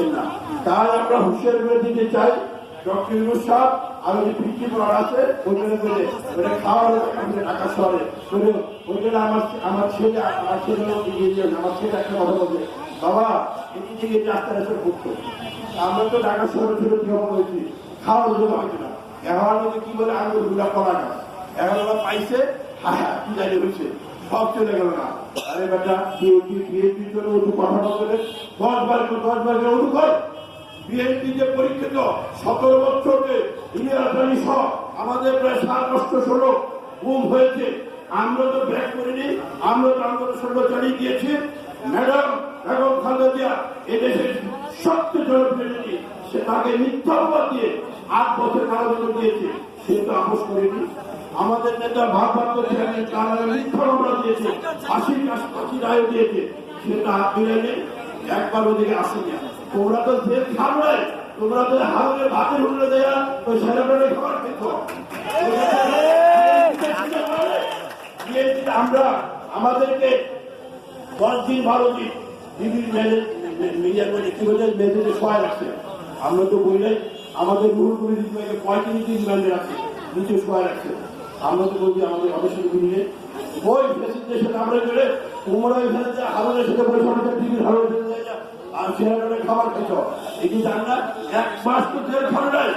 পাচ্ছেন না। তাই আমরা হুঁশিয়ার করে দিতে চাই, ডক্টর ইউনুস সাহেব ভিত্তি করার আছে ওটা খাওয়ার আমাদের ঢাকা শহরে। আমার আমার ছেলে আমার ছেলে দিয়ে আমার ছেলে একটা কথা বলবে, বাবা থেকে যে আমরা তো ঢাকা শহরে কীরকম হয়েছি খাওয়ার জন্য হয়েছে না। এখন কি বলে, আমি গুলা করা গাছ এখন পাইছে হ্যাঁ কি জানি হয়েছে, সব চলে গেল না। আরে বেটা বিএনপি বিএনপি জন্য উঠু কথা বলে দশ বার করে, দশ বার করে উঠু কর বিএনপি যে পরীক্ষিত সতেরো বছরকে ইলিয়াসানি সহ আমাদের প্রায় সাত বছর ষোলো গুম হয়েছে। আমরা তো ব্যাক করিনি, আমরা তো আন্দোলন ষোলো চালিয়ে দিয়েছি ম্যাডাম বেগম খালেদা জিয়া এদেশের সবচেয়ে জনপ্রিয় সে তাকে মিথ্যা দিয়ে আট বছর কারাদণ্ড দিয়েছে। সে তো আপোষ করেনি। আমাদের নেতা ভারপ্রাপ্ত চেয়ারম্যান তারা মিথ্যা মামলা দিয়েছে ফাঁসির কাজ ফাঁসি রায় দিয়েছে, সে তো হাত মিলাইনি একবার ওদিকে আসেনি। তোমরা তো জেল খাবে তোমরা তো হাওড়ে ভাতের উঠলে দেয়া ওই সেনাবাহিনী খাবার খেত। আমরা আমাদেরকে দশ দিন বারো দিন বিভিন্ন মিডিয়ার মধ্যে কি বলে, মেয়েদের সহায় রাখছে। আমরা তো বললে আমাদের মুহুরপুরি দিদিমাকে পঁয়ত্রিশ দিন ম্যান্ডে রাখছে নিচে সহায় রাখছে। আমরা তো বলছি আমাদের নিয়ে। ওই ফেসিদের সাথে আমরা গেলে যে হারনের সাথে বলে সরকার টিভির হারনের সাথে যায়। আর সেখানে খাবার খেত জান না এক মাস তো খাবে নাই।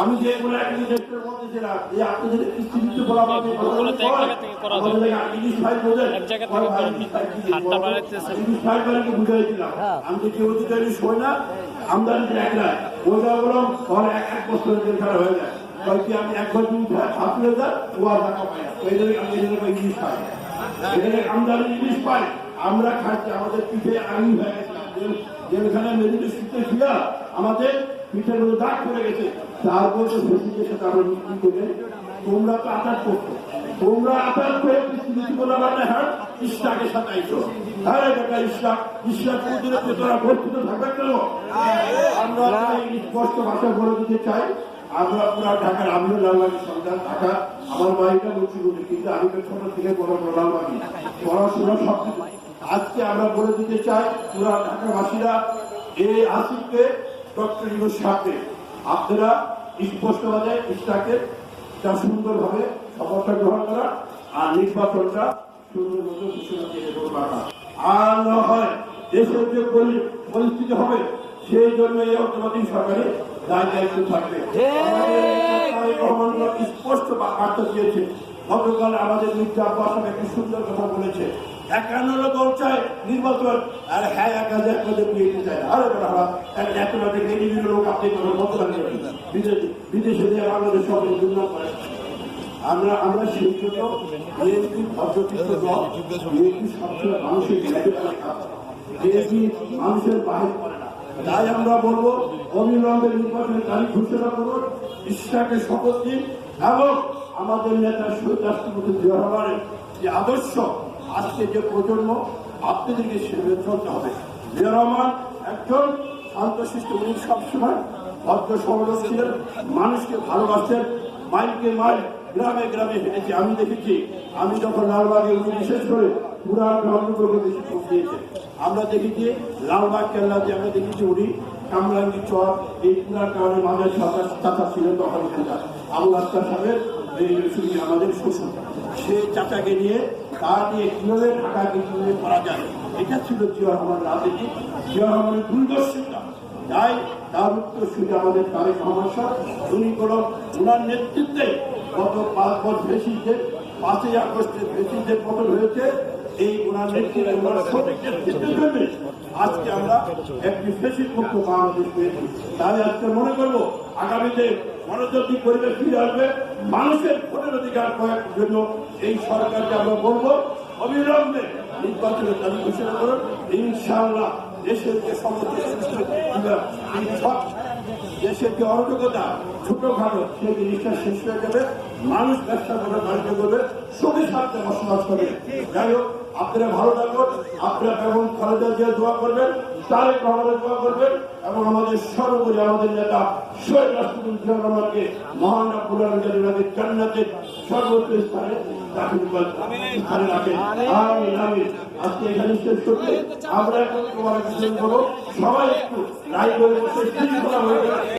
আমি যে কোনো এক দেশের মধ্যে ছিলাম এই আপনাদের কিস্তি দিতে বলা আমাকে। আমি তো কেউ যদি শোয় না আমদানি এক রায়। এক এক বছরের জেল হয়ে যায়। কয় কি আমি একবার তুমি হাতুড়ে যা ও আর টাকা পাই। না ওই জন্য আমি এই জন্য পাই এখানে আমদানি ইলিশ পাই আমরা খাচ্ছি, আমাদের পিঠে আঙি হয়ে গেছে। জেল- জেলখানে মেদিনীর শীতে ছিল আমাদের পিঠের মধ্যে দাগ পড়ে গেছে। তারপর তো ফেসিলিটির সাথে আমরা বিক্রি করে তোমরা তো আঘাত করতো তোমরা আঘাত করে মানে হ্যাঁ? ইসলাকে সাতাইছো হ্যাঁ বেটা, ইসলাম ইসলাম কোনদিনে তোরা বর্তিত থাকবে কেন? আমরা স্পষ্ট ভাষা বলে দিতে চাই। আমরা পুরা ঢাকার আমরা লালবাগি সন্তান, ঢাকা আমার বাড়িটা মুন্সিগঞ্জ কিন্তু আমি তো ছোট থেকে বড় বড় লালবাগি। পড়াশোনা সব আজকে আমরা বলে দিতে চাই, পুরা ঢাকাবাসীরা এই আসিফকে, ডক্টর ইউনুস সাহেবকে, আপনারা স্পষ্টভাবে ইসলাকে তা সুন্দরভাবে শপথটা গ্রহণ করা আর নির্বাচনটা সুন্দর মতো ঘোষণা দিয়ে আর না হয় দেশের যে পরি- পরিস্থিতি হবে। সেই জন্য এই সরকারের দায় দায়িত্ব থাকবে। স্পষ্ট বার্তা দিয়েছে। গতকাল আমাদের মির্জা আব্বাস একটি সুন্দর কথা বলেছে। একান্ন দল চায় নির্বাচন। আর হ্যাঁ এক হাজার পদে বিয়ে চায় আরে বাবা এত রাতে বিভিন্ন লোক আপনি কোনো মতো বিদেশে বিদেশে দিয়ে বাংলাদেশ সঙ্গে দুর্নাম করে। আমরা আমরা সেই জন্য বিএনপি ভদ্রচিত্র দল বিএনপি সবসময় মানুষের বিরুদ্ধে করে কাজ করে। বিএনপি মানুষের বাহির করে না। তাই আমরা বলব অবিলম্বে নির্বাচনের তারিখ ঘোষণা করুন ইসলামকে শপথ দিন এবং আমাদের নেতা শহীদ রাষ্ট্রপতি জিয়া যে আদর্শ আজকে যে প্রজন্ম, আপনাদেরকে সেভাবে চলতে হবে। জিয়া রহমান একজন শান্তশিষ্ট উনি সবসময়, ভদ্র সমালোচ ছিলেন, মানুষকে ভালোবাসেন মাইলকে মাইল গ্রামে গ্রামে হেঁটেছি আমি দেখেছি, আমি যখন লালবাগে বিশেষ করে পুরান ভোট দিয়েছে আমরা দেখেছি লালবাগ কেল্লাতে, আমরা দেখেছি উনি কামরাঙ্গি চর, এই পুরান কারণে মাঝে সরকার চাচা ছিল তখন এখানকার আবু আস্তার সাহেব, এই শুনি আমাদের শ্বশুর। সে চাচাকে নিয়ে তার নিয়ে কীভাবে ঢাকাকে কীভাবে করা যায়, এটা ছিল জিয়া রহমান রাজনীতি। জিয়া রহমানের দূরদর্শিতা তাই তার উত্তর শুধু আমাদের তারেক রহমান উনি কোন ওনার নেতৃত্বে গত পাঁচ বছর বেশিদের পাঁচই আগস্টের বেশিদের পতন হয়েছে, এই ওনার নেতৃত্বে আজকে আমরা একটি ফেসির মুক্ত বাংলাদেশ পেয়েছি। তাই আজকে মনে করব, আগামীতে মনোযোগী পরিবেশ ফিরে আসবে, মানুষের ভোটের অধিকার করার জন্য এই সরকারকে আমরা বলব, অবিলম্বে নির্বাচনের তারিখ ঘোষণা করুন। ইনশাআল্লাহ দেশের যে সমস্ত দেশের যে অরাজকতা ছোটখাটো সেই জিনিসটা শেষ হয়ে যাবে। মানুষ ব্যবসা করে, বাণিজ্য করবে সুখে সাথে বসবাস করবে। যাই হোক, আপনারা ভালো থাকুন, আপনারা এবং খালেদা জিয়া দোয়া করবেন, তারেক রহমানের দোয়া করবেন, এবং আমাদের সর্বোপরি আমাদের নেতা শহীদ রাষ্ট্রপতি রহমানকে মহান আব্বুল আলমের জান্নাতের সর্বোচ্চ স্থানে রাখেন স্থানে রাখেন। আজকে এখানে শেষ করতে আমরা এখন তোমার করব, সবাই একটু লাইভ করে বসে শৃঙ্খলা হয়ে গেলে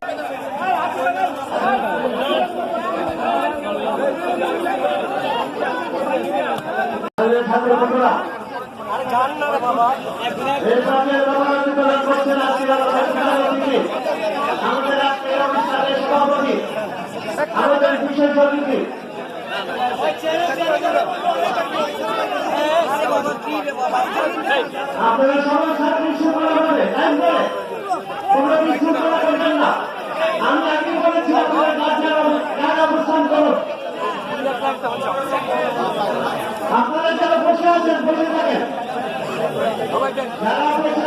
আমাদের বিশেষ অতিথি আপনারা যারা